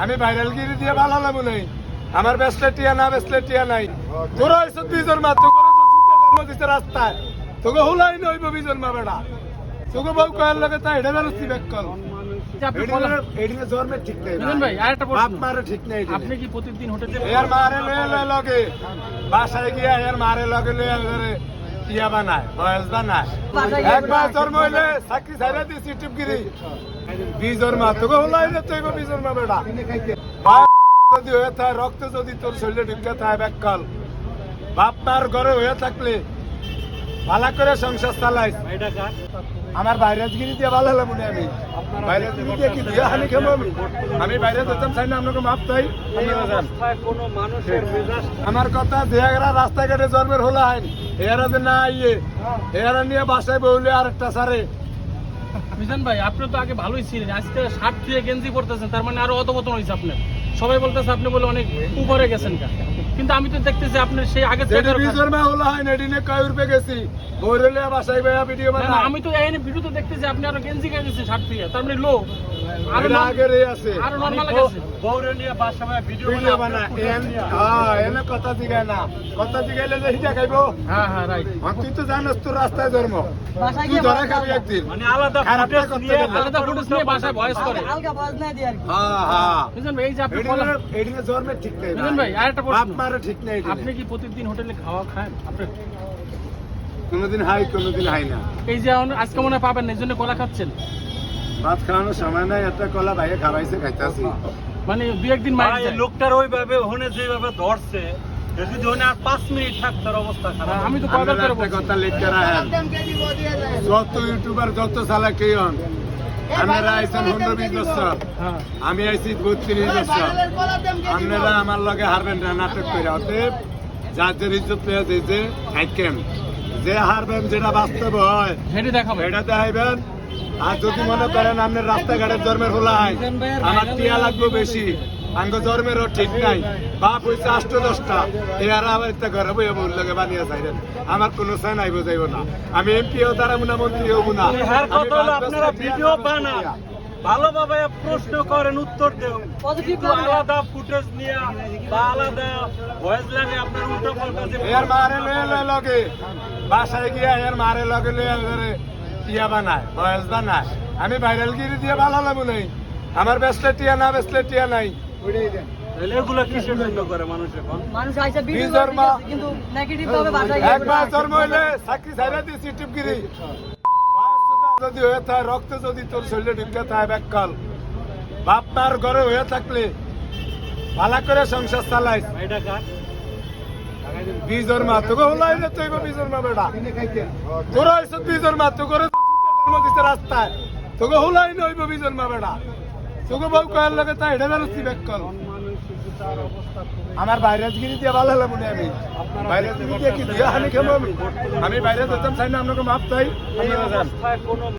আমি ভাইরাল গিরি দিয়ে ভালো লাগবো নাই। আমার বেসলে টিয়া না বেসলে টিয়া নাই। তোরা হয়েছে দুইজন মাত্র করে তো ছুটে জন্ম দিতে রাস্তায়। তোকে হুলাই নইব বিজন মা বেড়া তোকে বউ কয়ার লগে তা হেডে বেরোচ্ছি বেকল যে আপনি বলা- এডিনে জন্মে ঠিক নেই মিলন ভাই। আরেকটা বাপ প্রশ্ন মারে ঠিক নেই আপনি কি প্রতিদিন হোটেলে এর মারে লয়ে লয়ে লগে। বাসায় গিয়া এর মারে লগে লয়ে ইয়া বানায় বয়স বানায়। একবার জন্ম হইলে চাকরি ছাইরা দিছি টিপগিরি বীজর মা তোকে হলাই না তুই বীজর মা বেটা। যদি হয়ে থাকে রক্ত যদি তোর শরীরে ঢুকে থাকে ব্যাককাল বাপ মার ঘরে হয়ে থাকলে ভালো করে সংসার চালাইস। আমার বাইরে গিরি দিয়ে ভালো লাগবো না আমি। বাইরে গিরি দিয়ে কি দিয়ে হানি খাব আমি আমি বাইরে যেতাম চাই না আপনাকে মাপ চাই। কোনো মানুষের আমার কথা দেহারা রাস্তাঘাটে জন্মের হলো আইন। এরা যে না আইয়ে এরা নিয়ে বাসায় বউলে আর একটা সারে। মিজান ভাই আপনি তো আগে ভালোই ছিলেন। আজকে শার্ট ধুয়ে গেঞ্জি পরতেছেন তার মানে আরও অতপতন হয়েছে আপনার। সবাই বলতেছে আপনি বলে অনেক উপরে গেছেন কা কিন্তু আমি তো দেখতেছি আপনার সেই আগের যেটি থেকে আরও বিজর মা হলো আইন এটি নিয়ে কয় রূপে গেছি। বউলে বাসায় বেয়া ভিডিও আমি তো এই দেখতেছি আপনি আরও গেঞ্জি গায়ে দিচ্ছেন শার্ট ধুয়ে তার মানে লো আরও এটা নর- আছে। আরও নর্মাল গেছে। বউরে নিয়ে বাসায় ভিডিও ভিডিও বানায়। এন হ্যাঁ এনে কথা জিগায় না। কথা জিগাইলে যে হিজা খাইবো। হ্যাঁ হ্যাঁ রাইট তুই তো জানাস তোর রাস্তায় জন্ম। তুই ধরা খাবি একদিন। মানে আলাদা ফুটেজ নিয়ে আলাদা ফুটেজ নিয়ে বাসায় ভয়েস করে। হালকা বাজ না দিয়ে আর কি। হ্যাঁ হ্যাঁ। মিজান ভাই এই যে আপনি এডিনে ঠিক নেই মিজান ভাই। আরেকটা প্রশ্ন। মারে ঠিক নেই আপনি কি প্রতিদিন হোটেলে খাওয়া খান? আপনি কোনোদিন হাই কোনোদিন হাই না। এই যে আজকে মনে পাবেন না এই জন্য কলা খাচ্ছেন। ভাত খাওয়ানোর সময় নাই একটা কলা ভাইয়ে খাওয়াইছে খাইতাছি। মানে দু একদিন মাইর লোকটার ওইভাবে ওখানে যেভাবে ধরছে যদি ওখানে আর পাঁচ মিনিট থাকতো অবস্থা খারাপ আমি তো কয়বার করে কথা লিখতে রাখেন। যত ইউটিউবার যত চালা কে হন আপনারা আইছেন পনেরো বছর আমি আইছি বত্রিশ বছর। আপনারা আমার লগে হারবেন না নাটক করে অতএব যার যে ইজ্জত পেয়ে দিয়েছে থাকেন। যে হারবেন যেটা বাস্তব হয় হেঁটে দেখাবো এটা দেখাইবেন। আর যদি মনে করেন আপনার রাস্তাঘাটের হলো হয় আমার টিয়া লাগবে বেশি। আঙ্গ জন্মেরও ঠিক নাই। বাপ হইছে আষ্ট দশটা এরা আবার একটা ঘরে বইয়া বউর লগে বানিয়ে চাইলেন আমার কোনো সাই নাই বোঝাইব না। আমি এমপিও দাঁড়াবো না মন্ত্রী হব না আপনারা ভিডিও বানান। ভালোভাবে প্রশ্ন করেন উত্তর দেন। আলাদা ফুটেজ নিয়ে বা আলাদা ভয়েস লাগে আপনার উল্টো পাল্টা এর মারে লয়ে লয়ে লগে। বাসায় গিয়া এর মারে লগে লয়ে ধরে টিয়া বানায় বয়স বানায়। আমি ভাইরাল গিরি দিয়ে ভালো লাগবো নাই। আমার বেসলে টিয়া না বেসলে টিয়া নাই। যদি হয়ে থাকে রক্ত যদি তোর শরীরে ঢুকে থাকে ব্যাককাল বাপ মার ঘরে হয়ে থাকলে ভালো করে সংসার চালাইস। কার? বীজর মা তোকে হলাই না তুই বীজর মা বেটা। তোরা হয়েছে বীজর মা তোকে জন্ম দিতে রাস্তায়। তোকে হলাই নইব বীজর মা বেটা। তোকে বউ কয়ার লগে তা হেডে বেরোচ্ছি ব্যাককাল আমার বাইরে গিরি দিয়ে ভালো লাগবো না আমি। বাইরে গিরি দিয়ে কি দিয়ে হানি খাব আমি? আমি বাইরে যেতাম চাই না? আপনাকে মাপ চাই।